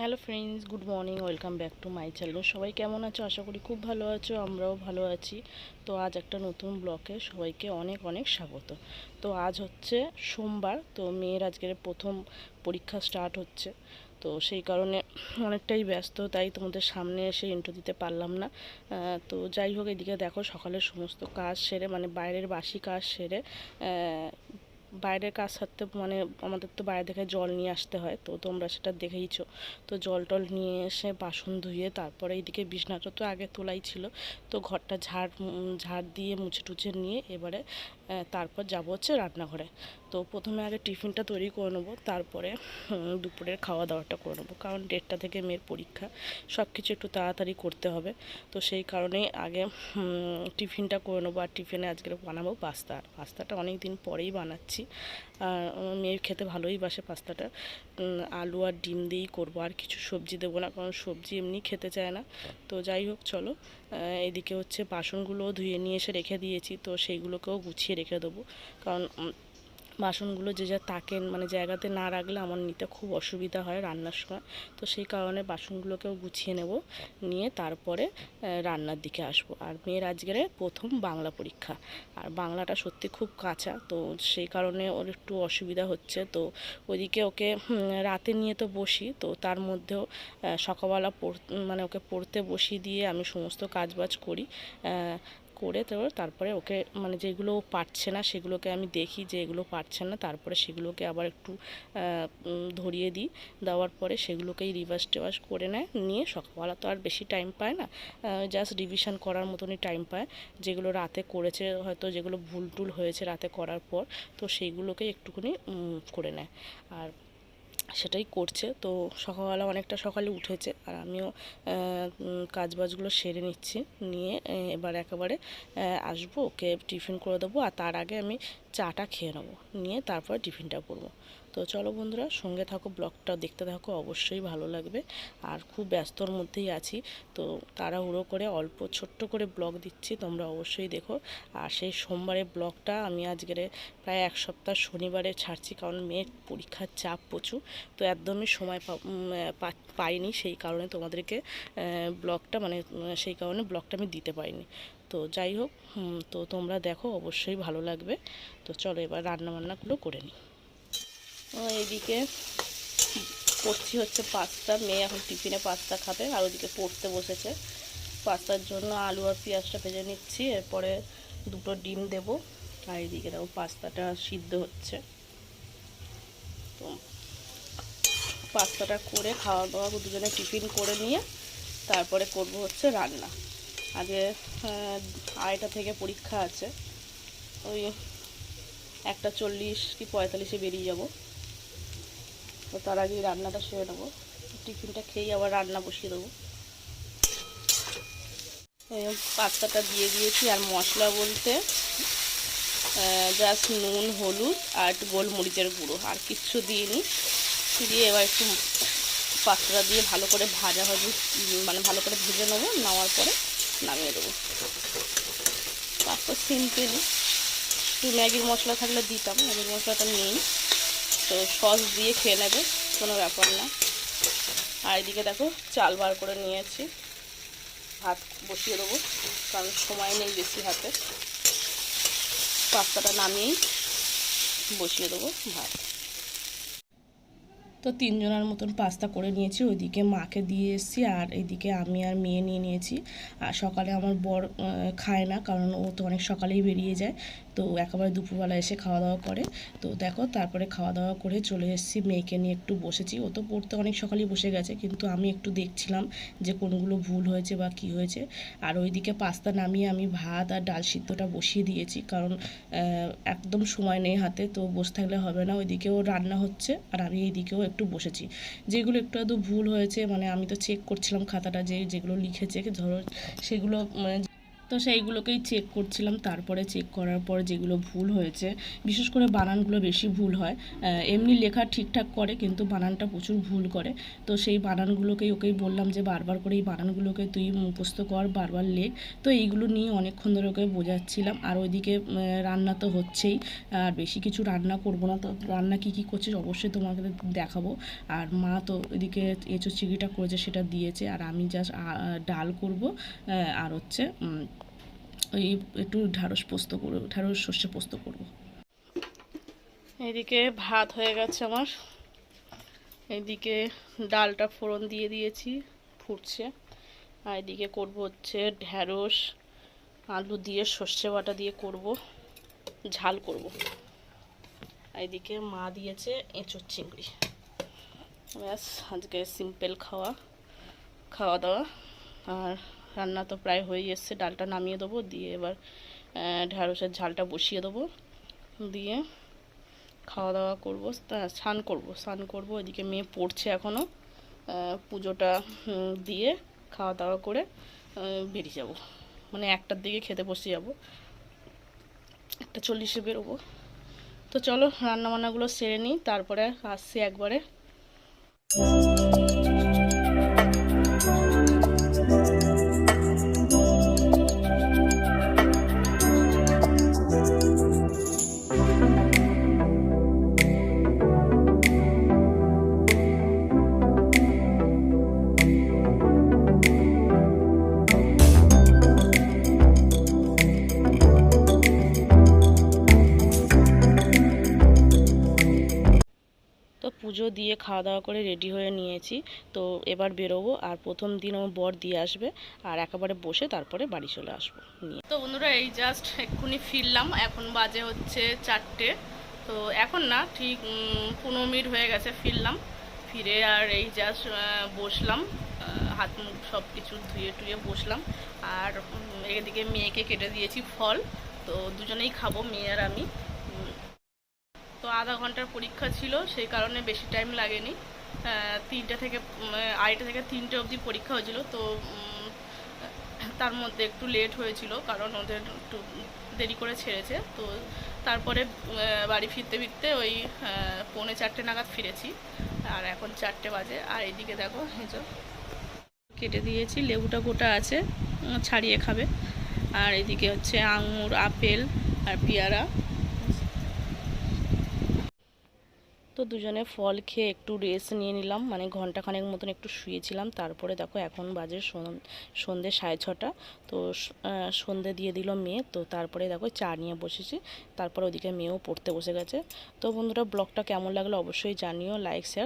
Hello friends, good morning, welcome back to my channel. সবাই কেমন আছো? আশা করি খুব ভালো আছো, আমরাও ভালো আছি। তো আজ একটা নতুন ব্লকে সবাইকে অনেক অনেক স্বাগত। তো আজ হচ্ছে সোমবার, তো মেয়ের আজকের প্রথম পরীক্ষা স্টার্ট হচ্ছে। তো সেই কারণে অনেকটাই ব্যস্ত, তাই তোমাদের সামনে এসে ইন্টো দিতে পারলাম না। তো যাই হোক, এদিকে দেখো সকালের সমস্ত কাজ সেরে মানে বাইরের বাসি কাজ সেরে বাইরের কাজ সারতে মানে আমাদের তো বাইরে থেকে জল নিয়ে আসতে হয়, তো তোমরা সেটা দেখেইছো। তো জল টল নিয়ে এসে বাসন ধুয়ে তারপরে এইদিকে বিছনাটা তো আগে তোলাই ছিল, তো ঘরটা ঝাড় ঝাড় দিয়ে মুছে টুছে নিয়ে এবারে তারপর যাব হচ্ছে রান্নাঘরে। তো প্রথমে আগে টিফিনটা তৈরি করে নেব, তারপরে দুপুরের খাওয়া দাওয়াটা করে নেব। কারণ দেড়টা থেকে মেয়ের পরীক্ষা সব কিছু একটু তাড়াতাড়ি করতে হবে। তো সেই কারণেই আগে টিফিনটা করে নেব আর টিফিনে আজকে বানাবো পাস্তা। পাস্তাটা অনেক দিন পরেই বানাচ্ছি। আর মেয়ের খেতে ভালোই বাসে পাস্তাটা। আলু আর ডিম দিয়েই করব, আর কিছু সবজি দেবো না, কারণ সবজি এমনি খেতে চায় না। তো যাই হোক, চলো এদিকে হচ্ছে বাসনগুলোও ধুয়ে নিয়ে এসে রেখে দিয়েছি, তো সেইগুলোকেও গুছিয়ে রেখে দেবো। কারণ বাসনগুলো যে যা তাকে মানে জায়গাতে না রাখলে আমার নিতে খুব অসুবিধা হয় রান্নার সময়। তো সেই কারণে বাসনগুলোকেও গুছিয়ে নেব, নিয়ে তারপরে রান্নার দিকে আসব। আর মেয়ের আজকের প্রথম বাংলা পরীক্ষা। আর বাংলাটা সত্যি খুব কাঁচা, তো সেই কারণে ওর একটু অসুবিধা হচ্ছে। তো ওইদিকে ওকে রাতে নিয়ে তো বসি, তো তার মধ্যেও সকালবেলা মানে ওকে পড়তে বসিয়ে দিয়ে আমি সমস্ত কাজবাজ করি। করে তো তারপরে ওকে মানে যেগুলো পারছে না সেগুলোকে আমি দেখি যে এগুলো পারছে না, তারপরে সেগুলোকে আবার একটু ধরিয়ে দিই। দেওয়ার পরে সেগুলোকেই রিভার্স টেভার্স করে নেয়। নিয়ে সকালবেলা তো আর বেশি টাইম পায় না জাস্ট রিভিশন করার মতনই টাইম পায়। যেগুলো রাতে করেছে, হয়তো যেগুলো ভুল টুল হয়েছে রাতে করার পর, তো সেইগুলোকে একটুখানি করে নেয়। আর সেটাই করছে। তো সকালবেলা অনেকটা সকালে উঠেছে আর আমিও কাজবাজগুলো সেরে নিচ্ছি। নিয়ে এবার একেবারে আসব, ওকে টিফিন করে দেবো আর তার আগে আমি চাটা খেয়ে নেব। নিয়ে তারপর টিফিনটা করব। তো চলো বন্ধুরা, সঙ্গে থাকো, ব্লগটা দেখতে থাকো, অবশ্যই ভালো লাগবে। আর খুব ব্যস্তর মধ্যেই আছি, তো তাড়াহুড়ো করে অল্প ছোট্ট করে ব্লগ দিচ্ছি, তোমরা অবশ্যই দেখো। আর সেই সোমবারের ব্লগটা আমি আজকের প্রায় এক সপ্তাহ শনিবারে ছাড়ছি, কারণ মেয়ের পরীক্ষার চাপ প্রচুর। তো একদমই সময় পাইনি সেই কারণে তোমাদেরকে ব্লগটা মানে সেই কারণে ব্লগটা আমি দিতে পারিনি। তো যাই হোক তো তোমরা দেখো, অবশ্যই ভালো লাগবে। তো চলো এবার রান্না বান্নাগুলো করে নিই। এদিকে করছি হচ্ছে পাস্তা। মেয়ে এখন টিফিনে পাস্তা খাবে, আর ওদিকে পড়তে বসেছে। পাস্তার জন্য আলু আর পেঁয়াজটা ভেজে নিচ্ছি, এরপরে দুটো ডিম দেব। আর এদিকে দেখো, পাস্তাটা সিদ্ধ হচ্ছে। তো পাস্তাটা করে খাওয়া দাওয়া দুজনে টিফিন করে নিয়ে তারপরে করব হচ্ছে রান্না। আগে আড়াইটা থেকে পরীক্ষা আছে। ওই একটা চল্লিশ কি পঁয়তাল্লিশে বেরিয়ে যাব। তো তার আগে রান্নাটা সেরে নেব। টিফিনটা খেয়েই আবার রান্না বসিয়ে দেবো। পাস্তাটা দিয়ে দিয়েছি আর মশলা বলতে জাস্ট নুন, হলুদ আর গোলমরিচের গুঁড়ো। আর কিচ্ছু দিইনি। দিয়ে এবার একটু পাস্তাটা দিয়ে ভালো করে ভাজা ভাজি মানে ভালো করে ভেজে নেব, নেওয়ার পরে নামিয়ে দেবো। পাস্তা সিম্পলি একটু ম্যাগির মশলা থাকলে দিতাম, ম্যাগির মশলাটা নেই, তো সস দিয়ে খেয়ে নেবে, কোনো ব্যাপার না। আর এদিকে দেখো চাল বার করে নিয়েছি, ভাত বসিয়ে দেবো, কারণ সময় নেই বেশি হাতে। পাস্তাটা নামিয়েই বসিয়ে দেবো ভাত। তো তিনজনের মতন পাস্তা করে নিয়েছি, ওইদিকে মাকে দিয়ে এসেছি আর এইদিকে আমি আর মেয়ে নিয়ে নিয়েছি। আর সকালে আমার বর খায় না কারণ ও তো অনেক সকালেই বেরিয়ে যায়। তো একেবারে দুপুরবেলা এসে খাওয়া দাওয়া করে। তো দেখো তারপরে খাওয়া দাওয়া করে চলে এসেছি, মেয়েকে নিয়ে একটু বসেছি। ও তো পড়তে অনেক সকালেই বসে গেছে, কিন্তু আমি একটু দেখছিলাম যে কোনগুলো ভুল হয়েছে বা কি হয়েছে। আর ওইদিকে পাস্তা নামিয়ে আমি ভাত আর ডাল সিদ্ধটা বসিয়ে দিয়েছি কারণ একদম সময় নেই হাতে, তো বসে থাকলে হবে না। ওইদিকেও রান্না হচ্ছে আর আমি এইদিকেও একটু বসেছি। যেগুলো একটু আধটু ভুল হয়েছে মানে আমি তো চেক করছিলাম খাতাটা যে, যেগুলো লিখেছে, ধরো সেগুলো মানে তো সেইগুলোকেই চেক করছিলাম। তারপরে চেক করার পর যেগুলো ভুল হয়েছে, বিশেষ করে বানানগুলো বেশি ভুল হয়। এমনি লেখা ঠিকঠাক করে কিন্তু বানানটা প্রচুর ভুল করে। তো সেই বানানগুলোকেই ওকেই বললাম যে, বারবার করে এই বানানগুলোকে তুই মুখস্থ কর, বারবার লেখ। তো এইগুলো নিয়ে অনেকক্ষণ ধরে ওকে বোঝাচ্ছিলাম। আর ওইদিকে রান্না তো হচ্ছেই। আর বেশি কিছু রান্না করব না। তো রান্না কী কী করছিস অবশ্যই তোমাকে দেখাবো। আর মা তো এদিকে এঁচো চিংড়িটা করেছে, সেটা দিয়েছে। আর আমি জাস্ট ডাল করব। আর হচ্ছে ওই একটু ঢ্যাঁড়স পোস্ত করব, ঢ্যাঁড়স সর্ষে পোস্ত করব। এদিকে ভাত হয়ে গেছে আমার। এদিকে ডালটা ফোড়ন দিয়ে দিয়েছি, ফুটছে। আর এদিকে করব হচ্ছে ঢ্যাঁড়স, আলু দিয়ে সর্ষে বাটা দিয়ে করব, ঝাল করব। এদিকে মা দিয়েছে এঁচোর চিংড়ি। ব্যাস, আজকে সিম্পল খাওয়া খাওয়া দাওয়া। আর রান্না তো প্রায় হয়ে এসছে ডালটা নামিয়ে দেবো, দিয়ে এবার ঢ্যাঁড়সের ঝালটা বসিয়ে দেবো, দিয়ে খাওয়া দাওয়া করব স্নান করব স্নান করব, এদিকে মেয়ে পড়ছে এখনও পুজোটা দিয়ে খাওয়া দাওয়া করে বেরিয়ে যাব মানে একটার দিকে খেতে বসে যাব, একটা চল্লিশে বেরোবো, তো চলো রান্না বান্নাগুলো সেরে নিই, তারপরে আসছি একবারে। পুজো দিয়ে খাওয়া দাওয়া করে রেডি হয়ে নিয়েছি। তো এবার বেরোবো আর প্রথম দিন আমার বর দিয়ে আসবে আর একেবারে বসে তারপরে বাড়ি চলে আসব নিয়ে। তো বন্ধুরা, এই জাস্ট এক্ষুনি ফিরলাম। এখন বাজে হচ্ছে চারটে। তো এখন না, ঠিক পনেরো মিনিট হয়ে গেছে ফিরলাম। ফিরে আর এই জাস্ট বসলাম। হাত মুখ সব কিছু ধুয়ে টুয়ে বসলাম। আর এদিকে মেয়েকে কেটে দিয়েছি ফল। তো দুজনেই খাব, মেয়ে আর আমি। আধা ঘণ্টার পরীক্ষা ছিল, সেই কারণে বেশি টাইম লাগেনি। তিনটে থেকে আড়াইটা থেকে তিনটে অবধি পরীক্ষা হয়েছিল, তো তার মধ্যে একটু লেট হয়েছিল, কারণ ওদের একটু দেরি করে ছেড়েছে। তো, তারপরে বাড়ি ফিরতে ফিরতে ওই পৌনে চারটে নাগাদ ফিরেছি, আর এখন চারটে বাজে। আর এদিকে দেখো হেঁচো কেটে দিয়েছি, লেবুটা গোটা আছে ছাড়িয়ে খাবে। আর এদিকে হচ্ছে আঙুর, আপেল আর পেয়ারা। তো দুজনে ফল খেয়ে একটু রেস্ট নিয়ে নিলাম। মানে ঘন্টাখানেক মতন একটু শুয়েছিলাম। তারপরে দেখো এখন বাজে সন- সন্ধে সাড়ে ছটা। তো সন্ধে দিয়ে দিল মেয়ে। তো তারপরে দেখো চা নিয়ে বসেছি। তারপরে ওদিকে মেয়েও পড়তে বসে গেছে। তো বন্ধুরা, ব্লগটা কেমন লাগল অবশ্যই জানিও। Like share